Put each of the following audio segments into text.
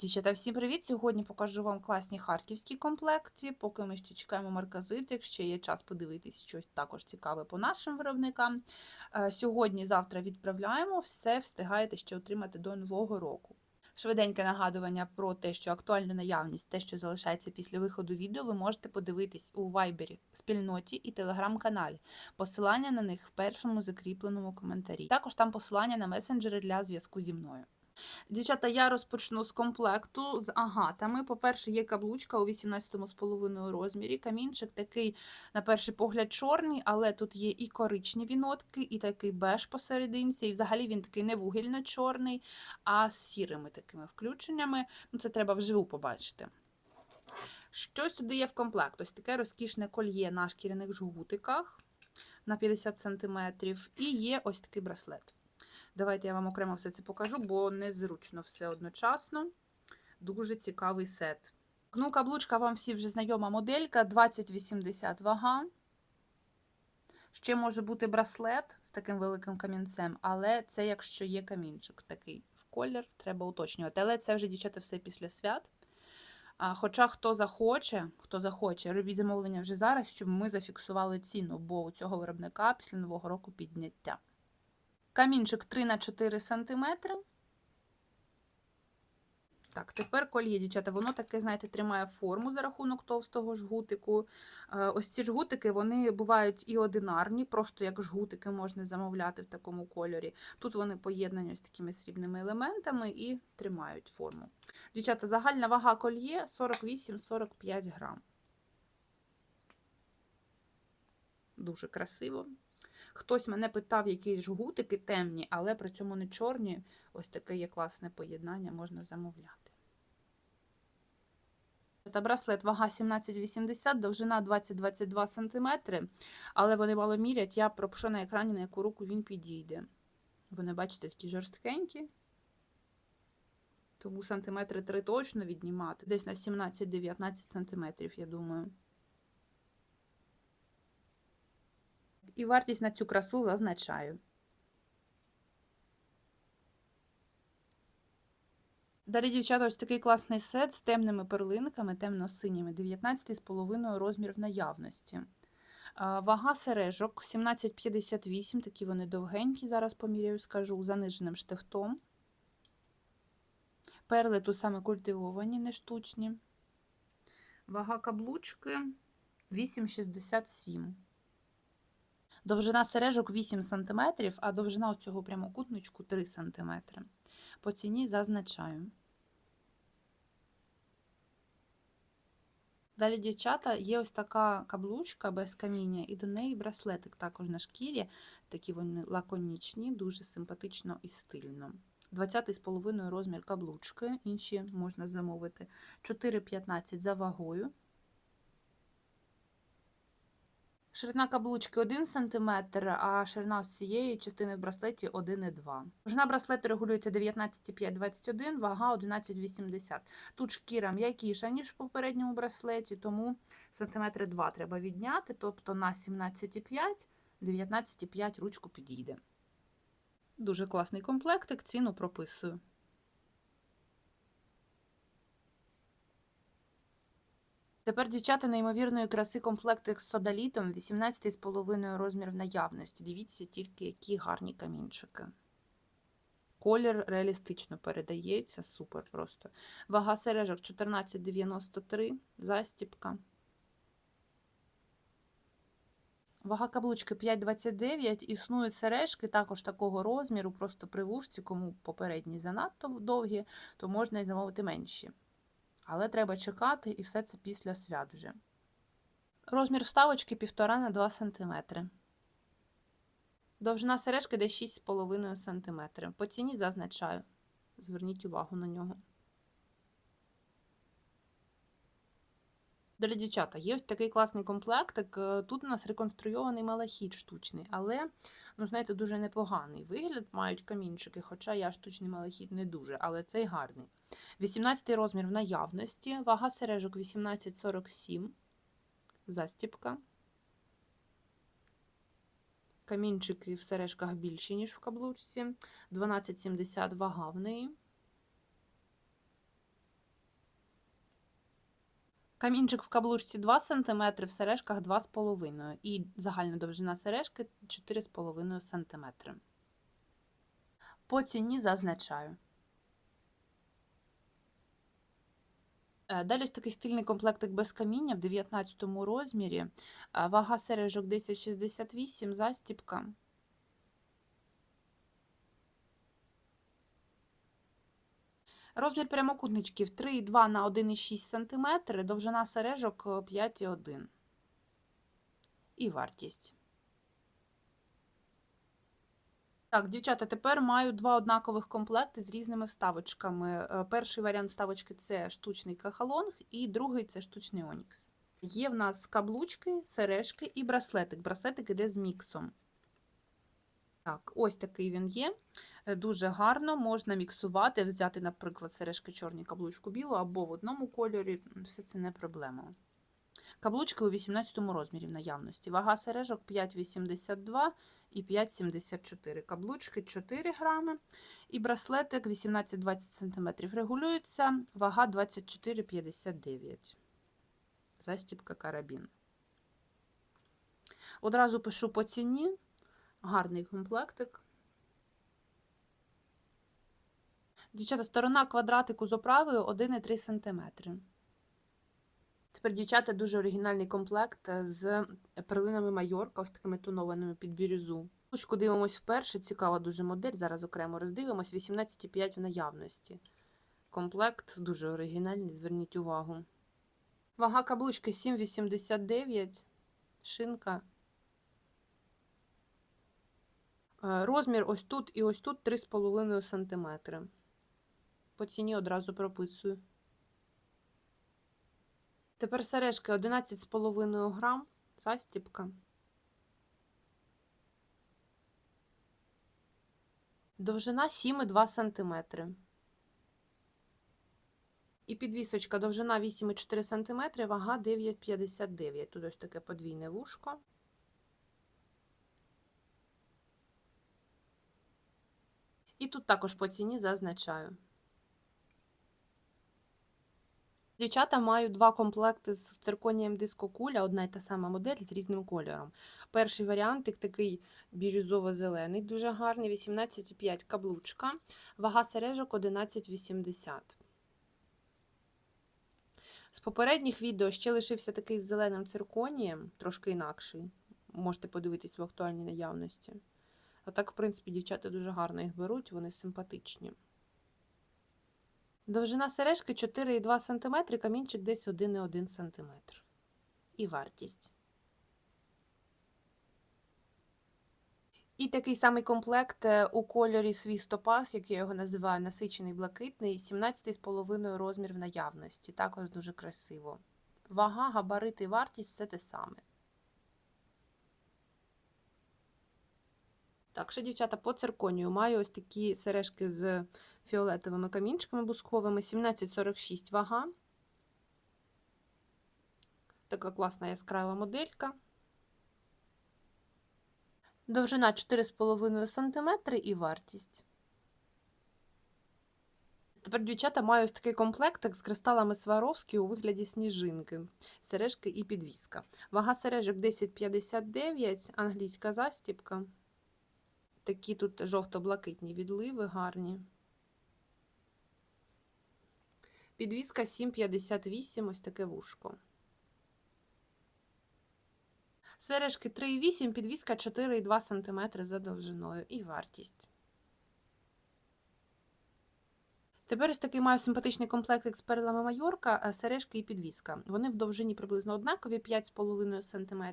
Дівчата, всім привіт! Сьогодні покажу вам класні харківські комплекти. Поки ми ще чекаємо марказитик, ще є час подивитись щось також цікаве по нашим виробникам. Е, Сьогодні, завтра відправляємо, все встигаєте ще отримати до Нового року. Швиденьке нагадування про те, що актуальну наявність, те, що залишається після виходу відео, ви можете подивитись у вайбері, спільноті і телеграм-каналі. Посилання на них в першому закріпленому коментарі. Також там посилання на месенджери для зв'язку зі мною. Дівчата, я розпочну з комплекту з агатами. По-перше, є каблучка у 18,5 розмірі. Камінчик такий, на перший погляд, чорний, але тут є і коричневі нотки, і такий беж посерединці. І взагалі він такий не вугільно-чорний, а з сірими такими включеннями. Ну, Це треба вживу побачити. Що сюди є в комплект? Ось таке розкішне кольє на шкіряних жгутиках на 50 см. І є ось такий браслет. Давайте я вам окремо все це покажу, бо незручно все одночасно. Дуже цікавий сет. Ну, каблучка вам всі вже знайома моделька, 2080 вага. Ще може бути браслет з таким великим камінцем, але це якщо є камінчик такий в колір, треба уточнювати. Але це вже, дівчата, все після свят. А, Хоча хто захоче, хто захоче, робіть замовлення вже зараз, щоб ми зафіксували ціну, бо у цього виробника після Нового року підняття. Камінчик 3 на 4 см. Так, тепер кольє, дівчата, воно таке, знаєте, тримає форму за рахунок товстого жгутику. Е, Ось ці жгутики, вони бувають і одинарні, просто як жгутики можна замовляти в такому кольорі. Тут вони поєднані з такими срібними елементами і тримають форму. Дівчата, загальна вага кольє 48-45 грам. Дуже красиво. Хтось мене питав, які жгутики темні, але при цьому не чорні. Ось таке є класне поєднання, можна замовляти. Та браслет вага 17,80, довжина 20-22 см, але вони мало мірять, я пропишу на екрані, на яку руку він підійде. Вони, бачите, такі жорсткенькі. Тому сантиметри 3 точно віднімати. Десь на 17-19 сантиметрів, я думаю. І вартість на цю красу зазначаю. Далі, дівчата, ось такий класний сет з темними перлинками, темно-синіми, 19,5 розмір в наявності. Вага сережок 17,58, такі вони довгенькі, зараз поміряю, скажу, заниженим штифтом. Перли тут саме культивовані, не штучні. Вага каблучки 8,67. Довжина сережок 8 см, а довжина цього прямокутничку 3 см. По ціні зазначаю. Далі, дівчата, є ось така каблучка без каміння, і до неї браслетик також на шкірі. Такі вони лаконічні, дуже симпатично і стильно. 20,5 розмір каблучки, інші можна замовити. 4,15 за вагою. Ширина каблучки 1 см, а ширина ось цієї частини в браслеті 1,2 Довжина браслету регулюється 19,5-21, вага 11,80 Тут шкіра м'якіша, ніж в попередньому браслеті, тому сантиметри 2 треба відняти, тобто на 17,5, 19,5 ручку підійде. Дуже класний комплектик, ціну прописую. Тепер, дівчата, неймовірної краси комплектик з содалітом 18,5 розмір в наявності. Дивіться тільки, які гарні камінчики. Колір реалістично передається, супер просто. Вага сережок 14,93, застіпка. Вага каблучки 5,29. Існують сережки також такого розміру, просто при вушці, кому попередні занадто довгі, то можна і замовити менші. Але треба чекати, і все це після свят вже. Розмір вставочки 1,5 на 2 см. Довжина сережки десь 6,5 см. По ціні зазначаю. Зверніть увагу на нього. Далі, дівчата, є ось такий класний комплектик. Тут у нас реконструйований малахіт штучний, але, ну, знаєте, дуже непоганий вигляд мають камінчики, хоча я штучний малахіт не дуже, але цей гарний. 18 розмір в наявності, вага сережок 18,47, застіпка. Камінчики в сережках більші, ніж в каблучці. 12,70 вага в неї. Камінчик в каблучці 2 см, в сережках 2,5 і загальна довжина сережки 4,5 см. По ціні зазначаю. Далі ось такий стильний комплектик без каміння в 19 розмірі. Е, Вага сережок 1068, застіпка. Розмір прямокутничків 3,2 на 1,6 см, довжина сережок е, 5,1 і вартість. Так, дівчата, тепер маю два однакових комплекти з різними вставочками. Е, Перший варіант вставочки це штучний кахалонг, і другий це штучний онікс. Є в нас каблучки, сережки і браслетик. Браслетик іде з міксом. Так, ось такий він є. Е, Дуже гарно можна міксувати, взяти, наприклад, сережки чорні, каблучку білу або в одному кольорі. Все це не проблема. Каблучки у 18 розмірі в наявності. Вага сережок 5,82 і 5,74. Каблучки 4 грами. І браслетик 18-20 см регулюється. Вага 24,59. Застібка карабін. Одразу пишу по ціні. Гарний комплектик. Дівчата, сторона квадратику з оправою 1,3 см. Тепер, дівчата, дуже оригінальний комплект з перлинами Майорка, ось такими тонованими під бірюзу. Ручку дивимось вперше, цікава дуже модель. Зараз окремо роздивимось. 18,5 в наявності. Комплект дуже оригінальний, зверніть увагу. Вага каблучки 7,89, шинка. Е, Розмір ось тут і ось тут 3,5 см. По ціні одразу прописую. Тепер сережки 11,5 грам, застіпка. Довжина 7,2 см. І підвісочка довжина 8,4 см, вага 9,59. Тут ось таке подвійне вушко. І тут також по ціні зазначаю. Дівчата маю два комплекти з цирконієм диско куля, одна й та сама модель з різним кольором. Перший варіантик такий бірюзово-зелений, дуже гарний, 18,5 каблучка, вага сережок 11,80. З попередніх відео ще лишився такий з зеленим цирконієм, трошки інакший. Можете подивитись в актуальній наявності. А так, в принципі, дівчата дуже гарно їх беруть, вони симпатичні. Довжина сережки 4,2 см, камінчик десь 1,1 см. І вартість. І такий самий комплект е, у кольорі свій стопас, як я його називаю, насичений блакитний, 17,5 розмір в наявності. Також дуже красиво. Вага, габарит і вартість все те саме. Так, ще, дівчата, по цирконію маю ось такі сережки з фіолетовими камінчиками бусковими, 17,46 вага. Така класна яскрава моделька. Довжина 4,5 см і вартість. Тепер, дівчата, маю ось такий комплектик з кристалами Сваровські у вигляді сніжинки, сережки і підвіска. Вага сережок 10,59, англійська застіпка. Такі тут жовто-блакитні відливи гарні. Підвіска 7,58, ось таке вушко. Сережки 3,8, підвіска 4,2 см за довжиною і вартість. Тепер ось такий маю симпатичний комплект з перлами Майорка, сережки і підвіска. Вони в довжині приблизно однакові 5,5 см,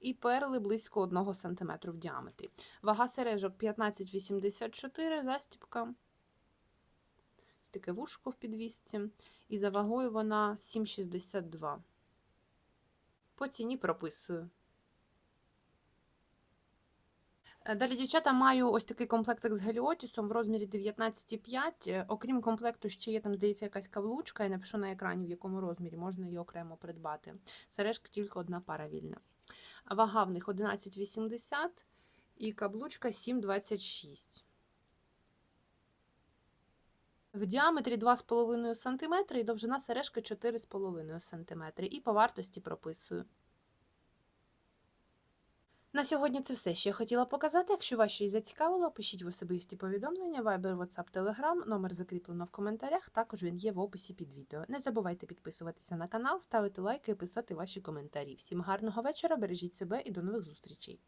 і перли близько 1 см в діаметрі. Вага сережок 15,84 застіпка. Таке вушко в підвісці. І за вагою вона 7,62. По ціні прописую. Далі, дівчата, маю ось такий комплектик з геліотісом в розмірі 19,5. Окрім комплекту, ще є там, здається, якась каблучка. Я напишу на екрані, в якому розмірі можна її окремо придбати. Сережки тільки одна пара вільна. Вага в них 11,80 і каблучка 7,26. В діаметрі 2,5 см і довжина сережки 4,5 см. І по вартості прописую. На сьогодні це все, що я хотіла показати. Якщо вас щось зацікавило, пишіть в особисті повідомлення, Viber, WhatsApp, Telegram, номер закріплено в коментарях, також він є в описі під відео. Не забувайте підписуватися на канал, ставити лайки і писати ваші коментарі. Всім гарного вечора, бережіть себе і до нових зустрічей!